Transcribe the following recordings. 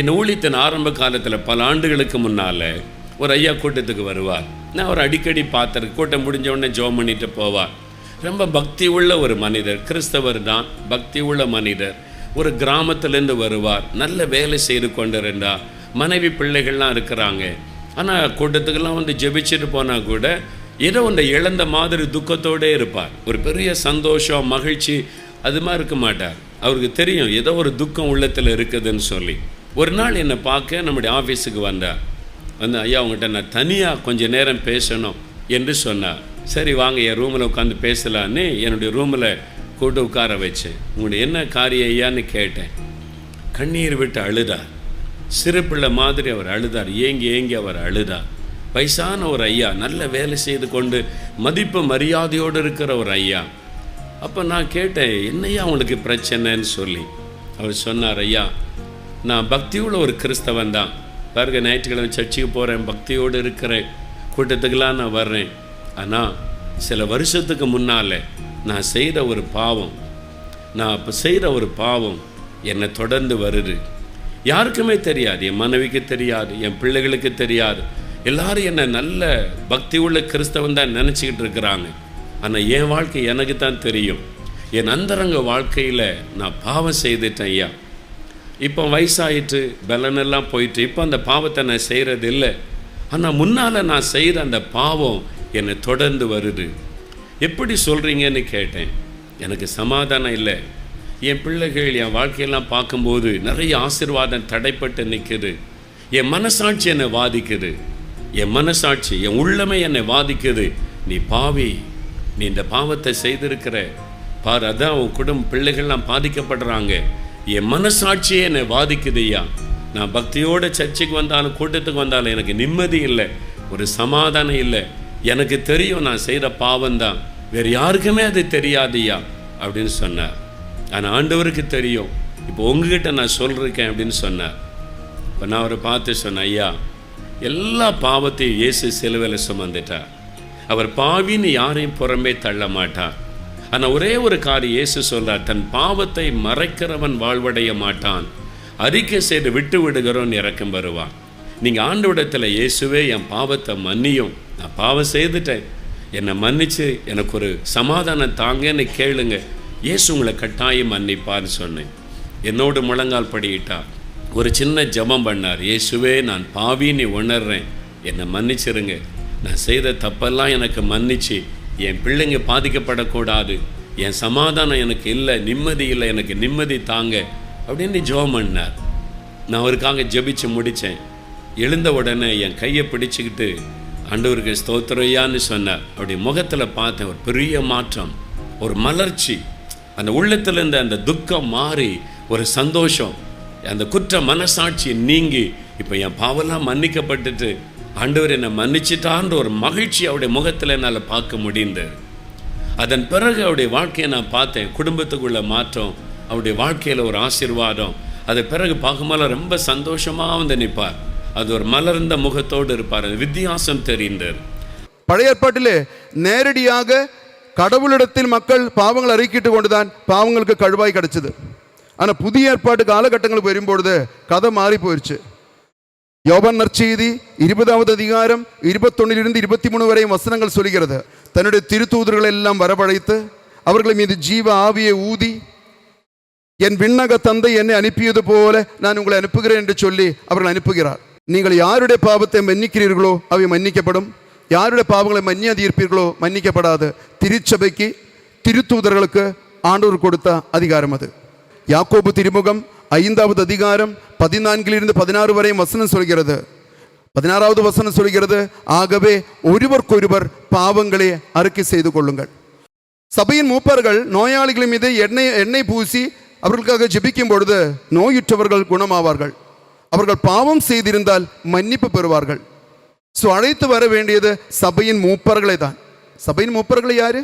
என் ஊழியத்தின் ஆரம்ப காலத்தில் பல ஆண்டுகளுக்கு முன்னால் ஒரு ஐயா கூட்டத்துக்கு வருவார். நான் அவர் அடிக்கடி பார்த்துருக்கேன். கூட்டம் முடிஞ்ச உடனே ஜோம் பண்ணிட்டு போவார். ரொம்ப பக்தி உள்ள ஒரு மனிதர். கிறிஸ்தவர் தான். பக்தி உள்ள மனிதர். ஒரு கிராமத்துலேருந்து வருவார். நல்ல வேலை செய்து கொண்டிருந்தா மனைவி பிள்ளைகள்லாம் இருக்கிறாங்க. ஆனால் கூட்டத்துக்கெல்லாம் வந்து ஜெபிச்சுட்டு போனால் கூட ஏதோ அந்த இழந்த மாதிரி துக்கத்தோடே இருப்பார். ஒரு பெரிய சந்தோஷம் மகிழ்ச்சி அது மாதிரி இருக்க மாட்டார். அவருக்கு தெரியும். ஏதோ ஒரு துக்கம் உள்ளத்தில் இருக்குதுன்னு சொல்லி. ஒரு நாள் என்னை பார்க்க நம்முடைய ஆஃபீஸுக்கு வந்தார் வந்து ஐயா உங்கள்கிட்ட நான் தனியாக கொஞ்ச நேரம் பேசணும் என்று சொன்னார் சரி வாங்க என் ரூமில் உட்காந்து பேசலான்னு என்னுடைய ரூமில் கூட்டு உட்கார வச்சேன் உங்களுடைய என்ன காரியம் ஐயான்னு கேட்டேன். கண்ணீர் விட்டு அழுதார் சிறு பிள்ளை மாதிரி அவர் அழுதார். ஏங்கி ஏங்கி அவர் அழுதார் வயசான ஒரு ஐயா நல்ல வேலை செய்து கொண்டு மதிப்பு மரியாதையோடு இருக்கிற ஒரு ஐயா. அப்போ நான் கேட்டேன் என்னையா உங்களுக்கு பிரச்சனைன்னு சொல்லி? அவர் சொன்னார் ஐயா நான் பக்தியுள்ள ஒரு கிறிஸ்தவன் தான். பாருங்கள் ஞாயிற்றுக்கிழமை சர்ச்சுக்கு போகிறேன் பக்தியோடு இருக்கிறேன். கூட்டத்துக்கெலாம் நான் வர்றேன். ஆனால் சில வருஷத்துக்கு முன்னால் நான் செய்கிற ஒரு பாவம். நான் இப்போ செய்கிற ஒரு பாவம் என்னை தொடர்ந்து வருது. யாருக்குமே தெரியாது என் மனைவிக்கு தெரியாது என் பிள்ளைகளுக்கு தெரியாது. எல்லாரும் என்னை நல்ல பக்தி உள்ள கிறிஸ்தவன் தான் நினச்சிக்கிட்டு இருக்கிறாங்க. ஆனால் என் வாழ்க்கை எனக்கு தான் தெரியும். என் அந்தரங்க வாழ்க்கையில் நான் பாவம் செய்துட்டேன் ஐயா. இப்போ வயசாயிட்டு பலனெல்லாம் போயிட்டு இப்போ அந்த பாவத்தை நான் செய்கிறது இல்லை ஆனால் முன்னால் நான் செய்கிற அந்த பாவம் என்னை தொடர்ந்து வருது. எப்படி சொல்கிறீங்கன்னு கேட்டேன். எனக்கு சமாதானம் இல்லை. என் பிள்ளைகள் என் வாழ்க்கையெல்லாம் பார்க்கும்போது நிறைய ஆசீர்வாதம் தடைப்பட்டு நிற்குது என் மனசாட்சி என்னை வாதிக்குது. என் மனசாட்சி என் உள்ளமே என்னை வாதிக்குது. நீ பாவி நீ இந்த பாவத்தை செய்திருக்கிற. பார் அதான் உன் குடும்ப பிள்ளைகள்லாம் பாதிக்கப்படுறாங்க. என் மனசாட்சியே என்னை வாதிக்குதுய்யா நான் பக்தியோட சர்ச்சுக்கு வந்தாலும் கூட்டத்துக்கு வந்தாலும் எனக்கு நிம்மதி இல்லை ஒரு சமாதானம் இல்லை. எனக்கு தெரியும் நான் செய்கிற பாவம் தான் வேறு யாருக்குமே அது தெரியாதுய்யா அப்படின்னு சொன்னார். ஆனால் ஆண்டவருக்கு தெரியும். இப்போ உங்ககிட்ட நான் சொல்லிருக்கேன் அப்படின்னு சொன்னார். இப்போ நான் அவரை பார்த்து சொன்னேன் ஐயா எல்லா பாவத்தையும் இயேசு சிலுவையில் சுமந்துட்டார். அவர் பாவின்னு யாரையும் புறம்பே தள்ள மாட்டார். ஆனால் ஒரே ஒரு காரியம் இயேசு சொல்கிறார் தன் பாவத்தை மறைக்கிறவன் வாழ்வடைய மாட்டான். அறிக்கை செய்து விட்டு விடுகிறோன்னு இறக்கம் வருவான். நீங்கள் ஆண்டவிடத்தில் இயேசுவே என் பாவத்தை மன்னியும். நான் பாவம் செய்துட்டேன். என்னை மன்னிச்சு எனக்கு ஒரு சமாதானம் தாங்கன்னு கேளுங்க. இயேசு உங்களை கட்டாயம் மன்னிப்பான்னு சொன்னேன். என்னோடு முழங்கால் படியிட்டார் ஒரு சின்ன ஜபம் பண்ணார். இயேசுவே நான் பாவின்னு உணர்றேன். என்னை மன்னிச்சிருங்க. நான் செய்த தப்பெல்லாம் எனக்கு மன்னிச்சு. என் பிள்ளைங்க பாதிக்கப்படக்கூடாது. என் சமாதானம் எனக்கு இல்லை நிம்மதி இல்லை எனக்கு நிம்மதி தாங்க அப்படின்னு ஜோம் பண்ணார். நான் அவருக்காக ஜெபிச்சு முடித்தேன். எழுந்த உடனே என் கையை பிடிச்சிக்கிட்டு ஆண்டவருக்கு ஸ்தோத்திரையான்னு சொன்னார். அப்படி முகத்தில் பார்த்தேன் ஒரு பெரிய மாற்றம் ஒரு மலர்ச்சி. அந்த உள்ளத்தில் இருந்த அந்த துக்கம் மாறி ஒரு சந்தோஷம். அந்த குற்ற மனசாட்சி நீங்கி இப்போ என் பாவெல்லாம் மன்னிக்கப்பட்டுட்டு ஆண்டவர் என்னை மன்னிச்சிட்டான்ற ஒரு மகிழ்ச்சி அவருடைய முகத்தில் என்னால் பார்க்க முடிந்தது. அதன் பிறகு அவருடைய வாழ்க்கையை நான் பார்த்தேன். குடும்பத்துக்குள்ள மாற்றம் அவருடைய வாழ்க்கையில் ஒரு ஆசீர்வாதம். அதை பிறகு பார்க்கும்போது ரொம்ப சந்தோஷமாக வந்து நிற்பார். அது ஒரு மலர்ந்த முகத்தோடு இருப்பார். அது வித்தியாசம் தெரிந்தார் பழைய ஏற்பாட்டிலே நேரடியாக கடவுளிடத்தில் மக்கள் பாவங்கள் அறிக்கிட்டு கொண்டுதான் பாவங்களுக்கு கழுவாய் கிடைச்சது. ஆனால் புதிய ஏற்பாட்டு காலகட்டங்களுக்கு வரும்பொழுது கதை மாறி போயிடுச்சு யோபன் நற்செய்தி இருபதாவது அதிகாரம் இருபத்தொன்னிலிருந்து இருபத்தி மூணு வரை வசனங்கள் சொல்கிறது தன்னுடைய திருத்தூதர்களை எல்லாம் வரவழைத்து அவர்கள் மீது ஜீவ ஆவியை ஊதி என் விண்ணக தந்தை என்னை அனுப்பியது போல நான் உங்களை அனுப்புகிறேன் என்று சொல்லி அவர்கள் அனுப்புகிறார் நீங்கள் யாருடைய பாவத்தை மன்னிக்கிறீர்களோ அவை மன்னிக்கப்படும் யாருடைய பாவங்களை மன்னியாதிருப்பீர்களோ மன்னிக்கப்படாது திருச்சபைக்கு திருத்தூதர்களுக்கு ஆண்டவர் கொடுத்த அதிகாரம் அது யாக்கோபு திருமுகம் ஐந்தாவது அதிகாரம் பதினான்கிலிருந்து பதினாறு வரையும் வசனம் சொல்கிறது. பதினாறாவது வசனம் சொல்கிறது ஆகவே ஒருவருக்கொருவர் பாவங்களை அறிக்கை செய்து கொள்ளுங்கள். சபையின் மூப்பர்கள் நோயாளிகள் மீது எண்ணெய் எண்ணெய் பூசி அவர்களுக்காக ஜெபிக்கும் பொழுது நோயுற்றவர்கள் குணமாவார்கள். அவர்கள் பாவம் செய்திருந்தால் மன்னிப்பு பெறுவார்கள். ஸோ அழைத்து வர வேண்டியது சபையின் மூப்பர்களை தான். சபையின் மூப்பர்களை யாரு?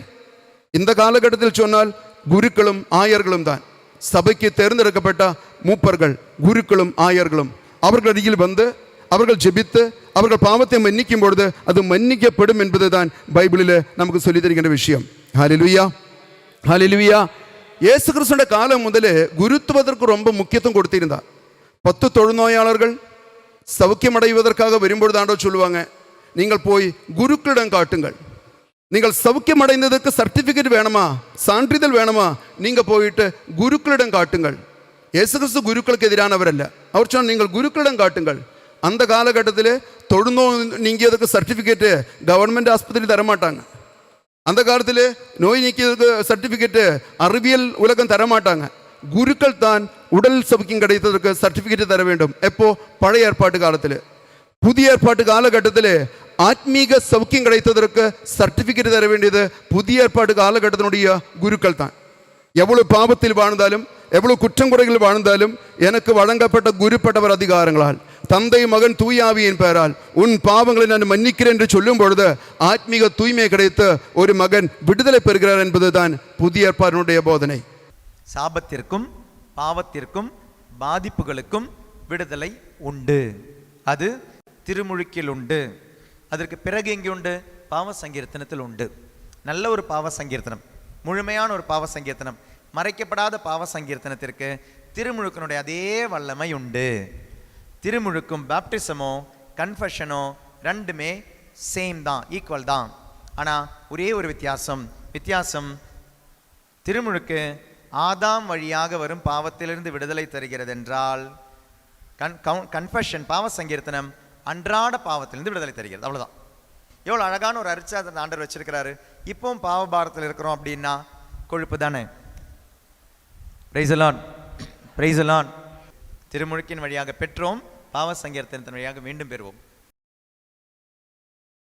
இந்த காலகட்டத்தில் சொன்னால் குருக்களும் ஆயர்களும் தான். சபைக்கு தேர்ந்தெடுக்கப்பட்ட மூப்பர்கள் குருக்களும் ஆயர்களும் அவர்கள் அருகில் வந்து அவர்கள் ஜெபித்து அவர்கள் பாவத்தை மன்னிக்கும் பொழுது அது மன்னிக்கப்படும் என்பது தான் பைபிளில் நமக்கு சொல்லி தருகின்ற விஷயம். ஹalleluya ஹalleluya இயேசு கிறிஸ்துவோட காலம் முதலே குருத்துவதற்கு ரொம்ப முக்கியத்துவம் கொடுத்திருந்தார். பத்து தொழுநோயாளர்கள் சவுக்கியமடைவதற்காக வரும்பொழுது ஆண்டோ சொல்லுவாங்க நீங்கள் போய் குருக்களிடம் காட்டுங்கள். நீங்கள் சௌக்கியமடைந்ததற்கு சர்டிஃபிகேட் வேணுமா? சான்றிதழ் வேணுமா? நீங்கள் போயிட்டு குருக்களிடம் காட்டுங்கள். இயேசு கிறிஸ்து குருக்களுக்கு எதிரானவர் அல்ல அவர் சொன்ன நீங்கள் குருக்களிடம் காட்டுங்கள் அந்த காலகட்டத்தில் தொழுநோ நீங்கியதுக்கு சர்டிஃபிகேட்டு கவர்மெண்ட் ஆஸ்பத்திரி தரமாட்டாங்க அந்த காலத்தில் நோய் நீக்கியதுக்கு சர்டிஃபிகேட்டு அறிவியல் உலகம் தரமாட்டாங்க குருக்கள் தான் உடல் சௌக்கியம் கிடைத்ததற்கு சர்டிஃபிகேட் தர வேண்டும் எப்போ பழைய ஏற்பாட்டு காலத்தில் புதிய ஏற்பாட்டு காலகட்டத்தில் ஆத்மீக சௌக்கியம் கிடைத்ததற்கு சர்டிஃபிகேட் தர வேண்டியது புதிய ஏற்பாட்டு காலகட்டத்தினுடைய குருக்கள் தான் எவ்வளவு பாவத்தில் வாழ்ந்தாலும் எவ்வளவு குற்றம் குறைகள் வாழ்ந்தாலும் எனக்கு வழங்கப்பட்ட குருப்பட்டவர் அதிகாரங்களால் தந்தை மகன் தூயாவியின் பெயரால் உன் பாவங்களை நான் மன்னிக்கிறேன் என்று சொல்லும் பொழுது ஆத்மீக தூய்மை கிடைத்து ஒரு மகன் விடுதலை பெறுகிறார் என்பதுதான் புதிய ஏற்பாட்டினுடைய போதனை. சாபத்திற்கும் பாவத்திற்கும் பாதிப்புகளுக்கும் விடுதலை உண்டு. அது திருமுழுக்கில் உண்டு. அதற்கு பிறகு எங்கே உண்டு? பாவ சங்கீர்த்தனத்தில் உண்டு. நல்ல ஒரு பாவ சங்கீர்த்தனம். முழுமையான ஒரு பாவ சங்கீர்த்தனம் மறைக்கப்படாத பாவ சங்கீர்த்தனத்திற்கு திருமுழுக்கனுடைய அதே வல்லமை உண்டு. திருமுழுக்கும் பேப்டிசமோ கன்ஃபஷனோ ரெண்டுமே சேம் தான் ஈக்குவல் தான். ஆனால் ஒரே ஒரு வித்தியாசம். வித்தியாசம் திருமுழுக்கு ஆதாம் வழியாக வரும் பாவத்திலிருந்து விடுதலை தருகிறது என்றால் கன் கன்ஃபஷன் பாவ சங்கீர்த்தனம் அன்றாட பாவத்திலிருந்து விடுதலை தருகிறது. அவ்வளோதான் எவ்வளோ அழகான ஒரு அரிச்சா அந்த ஆண்டர் வச்சிருக்கிறாரு. இப்பவும் பாவபாரத்தில் இருக்கிறோம் அப்படின்னா கொழுப்பு தானே? பிரைசலான் பிரைசலான் திருமுழுக்கின் வழியாக பெற்றோம் பாவ சங்கீர்த்தனத்தின் வழியாக மீண்டும் பெறுவோம்.